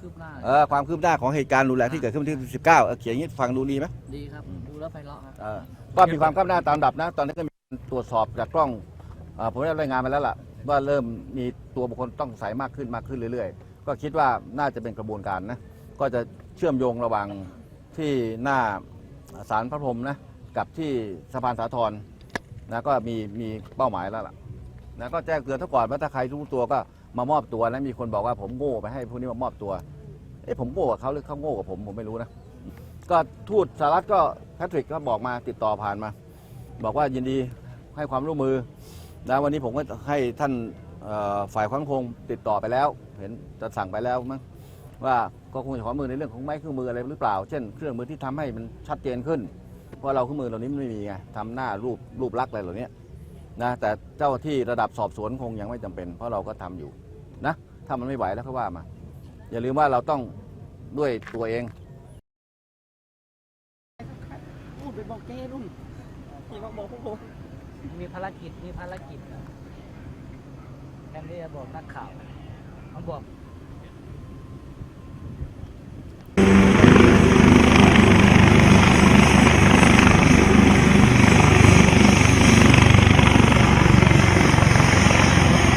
คืบหน้าเออความคืบหน้าของเหตุการณ์รุนแรงที่เกิดขึ้นวันที่19เออเขียนอย่างนี้ฟังดูดีไหมดีครับ ดูแล้วไพเราะครับ เออก็มีความคืบหน้าตามลำดับนะ ตอนนี้ก็มีการตรวจสอบจากกล้องเอ่อผมได้รายงานมาแล้วล่ะ ว่าเริ่มมีตัวบุคคลต้องสงสัยมากขึ้นมากขึ้นเรื่อยๆ ก็คิดว่าน่าจะเป็นกระบวนการนะ ก็จะเชื่อมโยงระหว่างที่หน้าศาลพระพรหมนะ กับที่สะพานสาทรนะก็มีมีเป้าหมายแล้วล่ะ นะก็แจ้งเตือนถ้าก่อนว่าถ้าใครรู้ตัวก็มามอบตัวนะมีคนบอกว่าผมโง่ไปให้พวกนี้มามอบตัวเอ๊ะผมโง่กับเขาหรือเขาโง่กับผมผมไม่รู้นะก็ทูตสหรัฐก็แพทริกก็บอกมาติดต่อผ่านมา บอกว่ายินดีให้ความร่วมมือนะวันนี้ผมก็ให้ท่านฝ่ายความคงติดต่อไปแล้ว เห็นจะสั่งไปแล้วมั้งว่าก็คงจะขอมือในเรื่องของไม้เครื่องมืออะไรหรือเปล่า เช่นเครื่องมือที่ทำให้มันชัดเจนขึ้น เพราะเราเครื่องมือเหล่านี้มันไม่มีไงทำหน้ารูปรูปลักษณ์อะไรเหล่านี้ นะแต่เจ้าที่ระดับสอบสวนคงยังไม่จำเป็น เพราะเราก็ทำอยู่นะถ้ามันไม่ไหวแล้วก็ว่ามา อย่าลืมว่าเราต้องด้วยตัวเองพูดไปบอกเจ้รุ่นอย่ามาบอกพวกผมมีภารกิจมีภารกิจครับแทนที่จะบอกนักข่าวเขาบอก